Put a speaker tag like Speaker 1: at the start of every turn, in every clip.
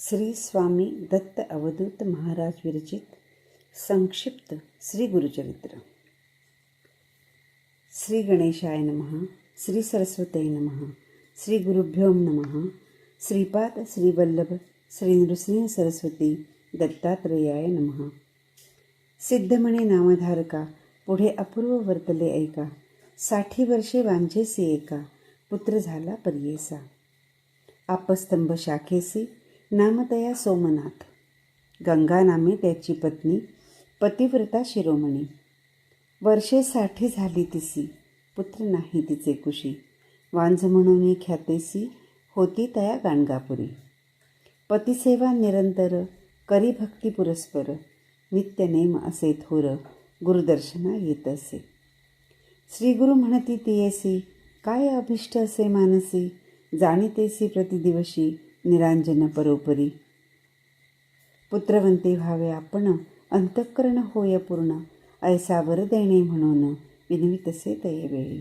Speaker 1: श्री स्वामी दत्त अवधूत महाराज विरचित संक्षिप्त श्री गुरुचरित्र. श्री गणेशाय नमः श्री सरस्वते नमः श्री गुरुभ्यो नमः श्रीपाद श्रीवल्लभ श्री नृसिंह सरस्वती दत्तात्रेयाय नमः. सिद्धमणी नामधारका पुढे अपूर्व वर्तले ऐका साठी वर्षे वांझेसी एका पुत्र झाला पर्येसा. आपस्तंभ शाखेसी नामतया सोमनाथ गंगा नामे त्याची पत्नी पतिव्रता शिरोमणी. वर्षे साठी झाली तिसी पुत्र नाही तिचे कुशी. वांझ म्हणून ख्यातेसी होती तया गाणगापुरी. पतिसेवा निरंतर करी भक्ती पुरस्पर नित्यनेम असे थोर गुरुदर्शना येत असे. श्रीगुरु म्हणती तियेसी काय अभिष्ट असे मानसी जाणीतेसी प्रतिदिवशी निरांजन परोपरी पुत्रवंते व्हावे आपण अंतःकरण होय पूर्ण ऐसा वर देणे म्हणून विनवितसे तये वेळी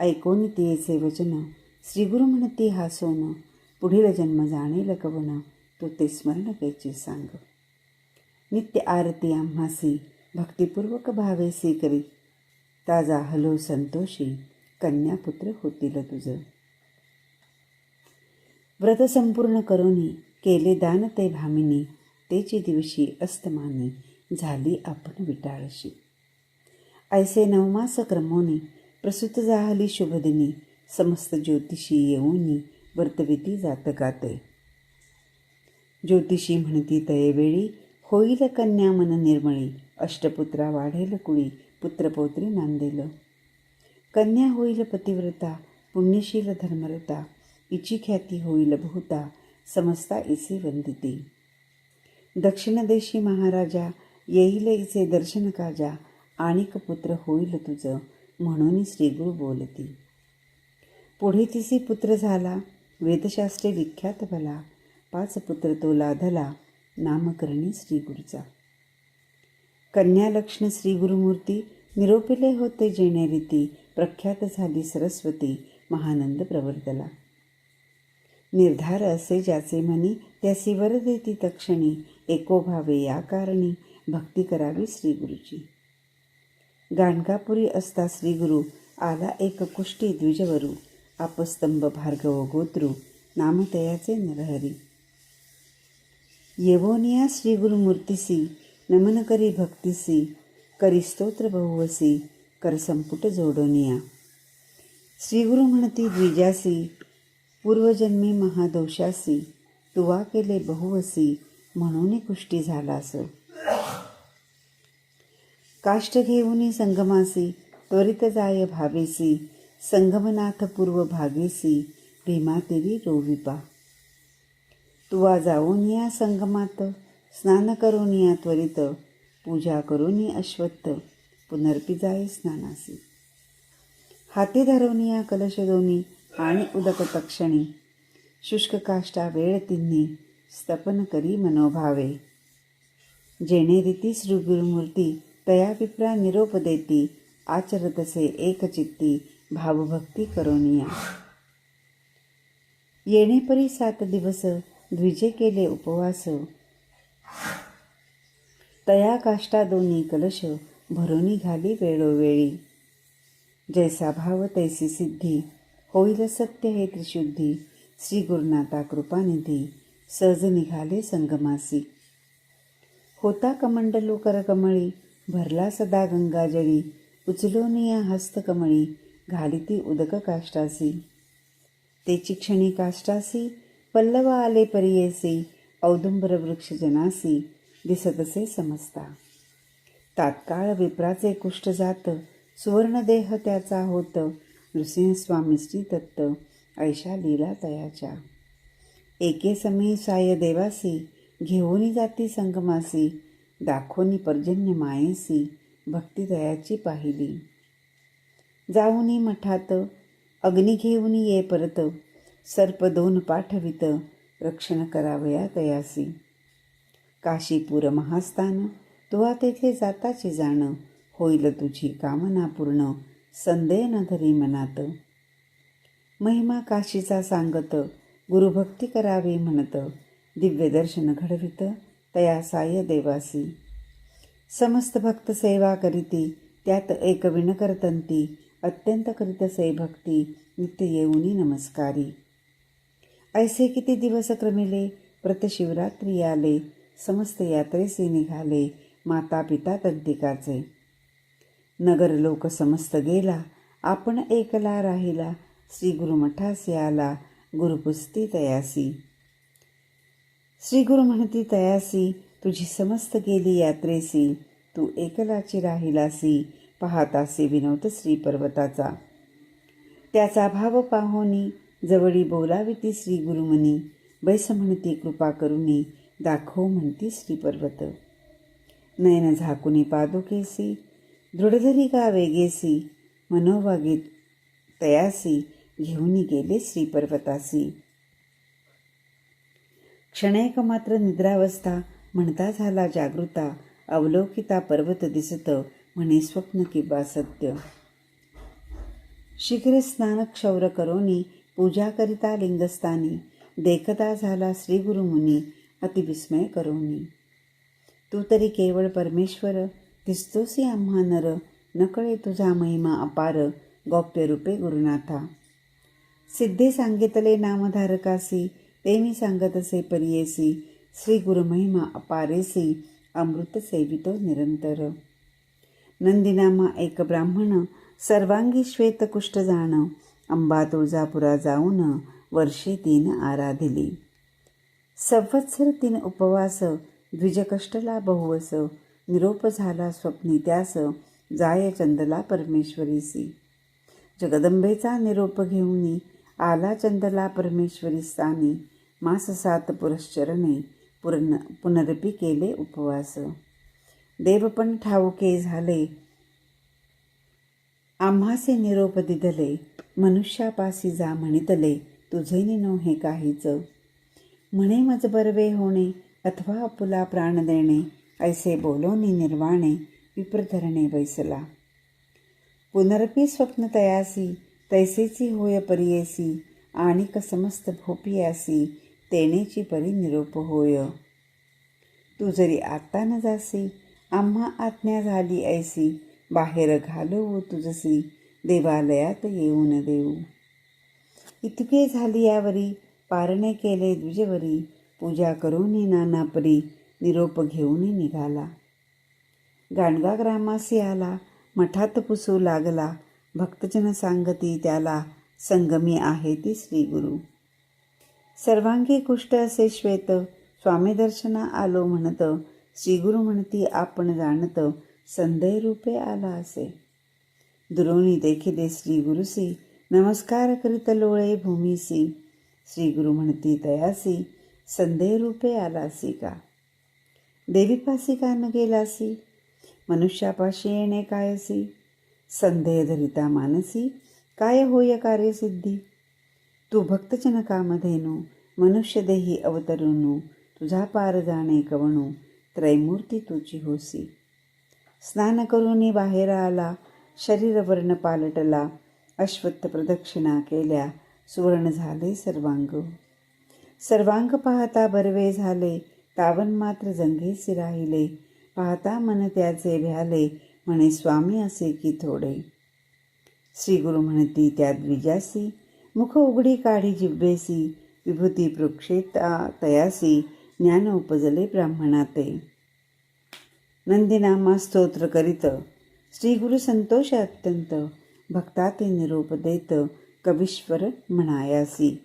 Speaker 1: ऐकोन तियेचे वचन श्रीगुरु म्हणती हासोन पुढील जन्म जाणेल कवन तो ते स्मरण कैचे सांग. नित्य आरती आम्हासी भक्तिपूर्वक भावेसी करी ताजा हलो संतोषी कन्यापुत्र होतील तुझं. व्रत संपूर्ण करोनी केले दान ते भामिनी तेचे दिवशी अस्तमानी झाली आपण विटाळशी. ऐसे नवमास क्रमोनी प्रसूत जाहली शुभदिनी समस्त ज्योतिषी येऊनी वर्तविती जातकाते ज्योतिषी म्हणती तयेवेळी होईल कन्या मन निर्मळी अष्टपुत्रा वाढेल कुळी पुत्रपौत्री नांदेल. कन्या होईल पतिव्रता पुण्यशील धर्मरता इची ख्याती होईल बहुता समजता इसे वंदिती दक्षिणदेशी महाराजा येईल इचे दर्शन काजा आणिक पुत्र होईल तुझं म्हणून श्रीगुरु बोलती पुढे तिसी पुत्र झाला वेदशास्त्रे विख्यात भला पाच पुत्र तो लाधला नामकरणी श्रीगुरूचा कन्यालक्ष्ण श्रीगुरुमूर्ती निरोपिले होते जेणे रीती प्रख्यात झाली सरस्वती महानंद प्रवर्तला निर्धार असे ज्याचे मनी त्यासी वर देती तक्षणी एकोभावे या कारणी भक्ती करावी श्रीगुरूची. गाणगापुरी असता श्रीगुरु आला एक कुष्टी द्विजवरू आपस्तंभ भार्गव गोत्रू नामतयाचे नरहरी. येवोनिया श्रीगुरुमूर्तीसी नमन करी भक्तिसी करी स्तोत्र बहुवसी कर संपुट जोडोनिया श्रीगुरु म्हणती द्विजासी पूर्वजन्मी महादोषासी तुवा केले बहुवसी म्हणून कुष्टी झालास काष्ट घेऊनी संगमासी त्वरित जाय भावेसी संगमनाथ पूर्व भागेसी भीमातेरी रोविपा तुवा जाऊन या संगमात स्नान करून या त्वरित पूजा करून अश्वत्थ पुनर्पी जाय स्नानासी. हाती धरून या कलश दोन्ही आणि उदक शुष्ककाष्ठा शुष्क काष्टा वेळ तिन्ही स्तपन करी मनोभावे. जेणे रीती श्रीगुरुमूर्ती तया विप्रा निरोप देती आचरतसे एकचित्ती भावभक्ती करोनिया. येणेपरी सात दिवस द्विजे केले उपवास. तया काष्टा दोन्ही कलश भरोनी घाली वेळोवेळी. जैसा भाव तैसी सिद्धी. होईल सत्य हे त्रिशुद्धी. श्री गुरुनाथा कृपानिधी. सहज निघाले संगमासी. होता कमंडलू करकमळी भरला सदा गंगाजळी उचलोनिया हस्तकमळी घालिती उदक काष्टासी. तेची क्षणी काष्टासी. पल्लव आले परियेसी. औदुंबर वृक्ष जनासी. दिसतसे समजता तात्काळ विप्राचे कुष्ठ जात. सुवर्णदेह त्याचा होत. नृसिंहस्वामी श्री दत्त ऐशा लीला तयाच्या एके समी साय देवासी घेऊनी जाती संगमासी दाखोनी पर्जन्य मायेसी भक्ती दयाची पाहिली. जाऊनी मठात अग्नी घेऊन ये परत सर्प दोन पाठवित रक्षण करावया तयासी काशीपूर महास्थान तुवा तेथे जाताचे जाण होईल तुझी कामना पूर्ण संदेह न धरी मनात. महिमा काशीचा सांगत गुरुभक्ती करावी म्हणत दिव्य दर्शन घडवित तया साय देवासी. समस्त भक्त सेवा करीती त्यात एक विण करतंती अत्यंत करीत से भक्ती नित्य येऊनी नमस्कारी. ऐसे किती दिवस क्रमिले प्रतशिवरात्री आले समस्त यात्रेसी निघाले माता पिता तंतिकाचे नगर लोक समस्त गेला. आपण एकला राहिला. श्री गुरुमठासी आला गुरुपुस्ती तयासी. श्री गुरु म्हणती तयासी तुझी समस्त गेली यात्रेसी. तू एकलाची राहिलासी. पाहतासी विनोद श्री पर्वताचा त्याचा भाव पाहोनी जवळी बोलावी ती श्री गुरुमनी बैस म्हणती कृपा करुनी दाखव म्हणती श्री पर्वत नयन झाकुनी पादुकेसी. दृढधरी का वेगेसी मनोवागीत तयासी घेऊन गेले श्रीपर्वतासी क्षणैक मात्र निद्रावस्था म्हणता झाला जागृता अवलोकिता पर्वत दिसत म्हणे स्वप्न किंवा सत्य शीघ्र स्नान क्षौर करोनी पूजा करिता लिंगस्थानी देखता झाला श्री गुरुमुनी अतिविस्मय करोनी तू तरी केवळ परमेश्वर दिसतोसी आम्हा नर नकळे तुझा महिमा अपार गौप्य रूपे गुरुनाथा. सिद्धे सांगितले नामधारकासी ते मी सांगत असे परियेसी श्री गुरुमहिमा अपारेसी अमृत सेवितो निरंतर. नंदिनामा एक ब्राह्मण सर्वांगी श्वेतकुष्ट जाण अंबा तुळजापुरा जाऊन वर्षे तीन आराधिली. संवत्सर तीन उपवास द्विजकष्टला बहुवस निरोप झाला स्वप्नी त्यास जाय चंदला परमेश्वरीसी. जगदंबेचा निरोप घेऊन आला चंदला परमेश्वरी स्थानी मास सात पुरश्चरणे पुरन पुनरपी केले उपवास. देव पण ठाऊके झाले. आम्हासे निरोप दिदले. मनुष्यापासी जा म्हणितले. तुझे निनो हे काहीच. म्हणे मज बरवे होणे अथवा आपुला प्राण देणे. ऐसे बोलोनी निर्वाणे विप्रधरणे बैसला पुनरपी स्वप्न तयासी तैसेची होय परियेसी आणिक समस्त भोपियासी तेनेची परी निरोप होय। तू जरी आत्ता न जासी आम्हा आज्ञा झाली ऐसी बाहेर घालवू तुझसी देवालयात येऊन देऊ। इतके झाली यावरी पारणे केले द्विजवरी पूजा करूनी नानापरी निरोप घेऊनही निघाला. गाणगा ग्रामासी आला मठात पुसू लागला. भक्तजन सांगती त्याला संगमी आहे ती श्री गुरु सर्वांगी कुष्ट असे श्वेत स्वामी दर्शना आलो म्हणत श्री गुरु म्हणती आपण जाणत संदय रूपे आला असे. दुरोणी देखिले श्री गुरुसी नमस्कार करीत लोळे भूमीसी. श्री गुरु म्हणती तयासी संदेह रूपे आलासी का? देवीपासी का न गेलासी मनुष्यापाशी येणे कायसी संदेह धरिता मानसी काय होय कार्यसिद्धी? तू भक्तजनकामधेनू मनुष्यदेही अवतरुणू तुझा पार जाणे कवणू त्रैमूर्ती तुझी होसी. स्नान करून बाहेर आला शरीरवर्ण पालटला अश्वत्थ प्रदक्षिणा केल्या सुवर्ण झाले सर्वांग. सर्वांग पाहता बरवे झाले टावन मात्र जंगेसी राहिले. पाहता मन त्याचे भ्याले. म्हणे स्वामी असे की थोडे. श्री गुरु म्हणती त्या द्विजासी मुख उघडी काढी जिब्बेसी विभूती पृक्षेता तयासी ज्ञान उपजले ब्राह्मणाते. नंदीनामा स्तोत्र करीत श्री गुरु संतोष अत्यंत भक्ता ते निरोप देत कवीश्वर म्हणायासी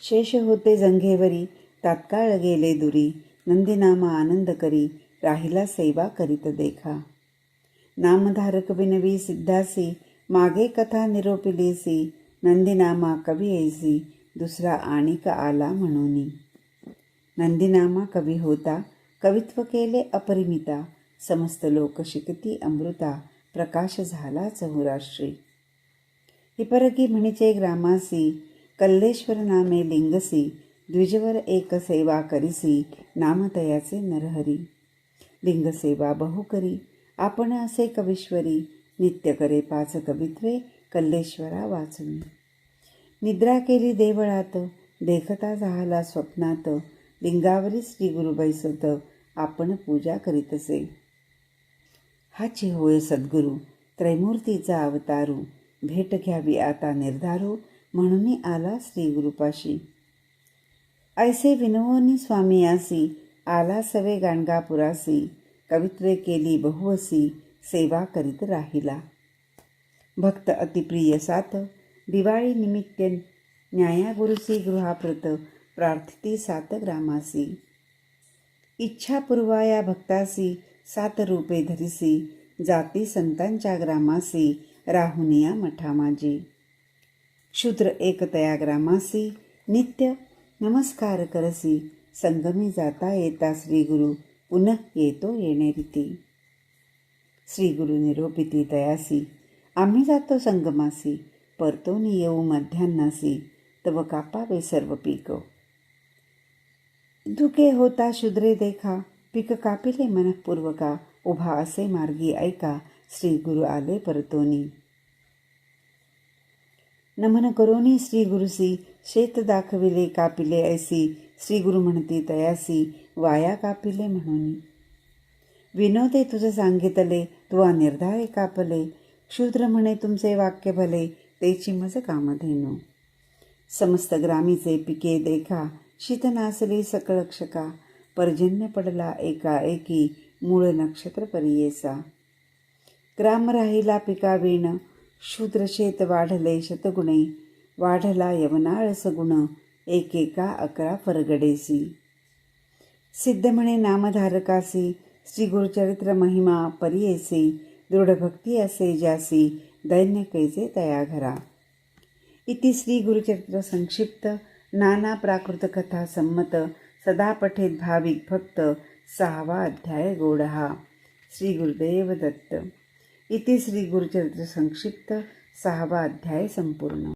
Speaker 1: शेष होते जंघेवरी तात्काळ गेले दुरी नंदीनामा आनंद करी राहिला सेवा करीत देखा. नामधारक विनवी सिद्धासी मागे कथा निरोपिलीसी नंदीनामा कवी ऐसी दुसरा आणिक आला म्हणूनी. नंदीनामा कवी होता कवित्व केले अपरिमिता समस्त लोक शिकती अमृता प्रकाश झाला चहुराश्री. हिपरगी म्हणीचे ग्रामासी कल्लेश्वर नामे लिंगसी द्विजवर एक सेवा करिसी नामतयाचे नरहरी. लिंगसेवा बहु करी आपण असे कवीश्वरी नित्य करे पाच कवित्वे कल्लेश्वरा वाचून. निद्रा केली देवळात देखता झाला स्वप्नात लिंगावरी श्री गुरु बैसत आपण पूजा करीत असे हाची होय सद्गुरू त्रैमूर्तीचा अवतारू भेट घ्यावी आता निर्धारू म्हणून आला श्री गुरुपाशी ऐसे विनवनी स्वामी आसी आला सवे गाणगापुरासी कवित्वे केली बहुवसी सेवा करीत राहिला. भक्त अतिप्रिय सात दिवाळी निमित्त न्यायागुरुसी गृहाप्रत प्रार्थिती सात ग्रामासी. इच्छापूर्वा या भक्तासी सात रूपे धरिसी जाती संतांच्या ग्रामासी राहुनिया मठामाजी. शूद्र एकतया ग्रामासी नित्य नमस्कार करसी. संगमी जाता येता श्री गुरु पुनः येतो येणे रीती. श्री गुरु निरोपिती तयासी आम्ही जातो संगमासी परतोनी येऊ मध्यान्नासी तव कापावे सर्व पीक. धुके होता शुद्रे देखा पीक कापिले मनपूर्वका उभा असे मार्गी ऐका श्री गुरु आले परतोनी. नमन करोनी श्री गुरुसी शेत दाखविले कापिले ऐसी श्री गुरु म्हणती तयासी वाया कापिले म्हणून विनोदे तुझे सांगितले तुवा निर्धारे कापले क्षुद्र म्हणे तुमचे वाक्य भले तेची मज कामधेनू समस्त ग्रामीचे पिके देखा शीत नासली सकळक्षका पर्जन्य पडला एका एकी मूळ नक्षत्र परियेसा ग्राम राहिला पिका विण शूद्रशेत वाढले शतगुणे. वाढला यवनाळ सगुण एकेका अकरा फरगडेसी सिद्ध म्हणे नामधारकासी. श्री गुरुचरित्र महिमा परियेसी. दृढभक्ती असे ज्यासी. दैन्य कैसे तया घरा. इति श्री गुरुचरित्र संक्षिप्त. नाना प्राकृत कथा संमत. सदा पठेत भाविक भक्त. सहावा अध्याय गोडहा. श्री गुरुदेव दत्त. इति श्री गुरुचरित्र संक्षिप्त सहावा अध्याय संपूर्ण।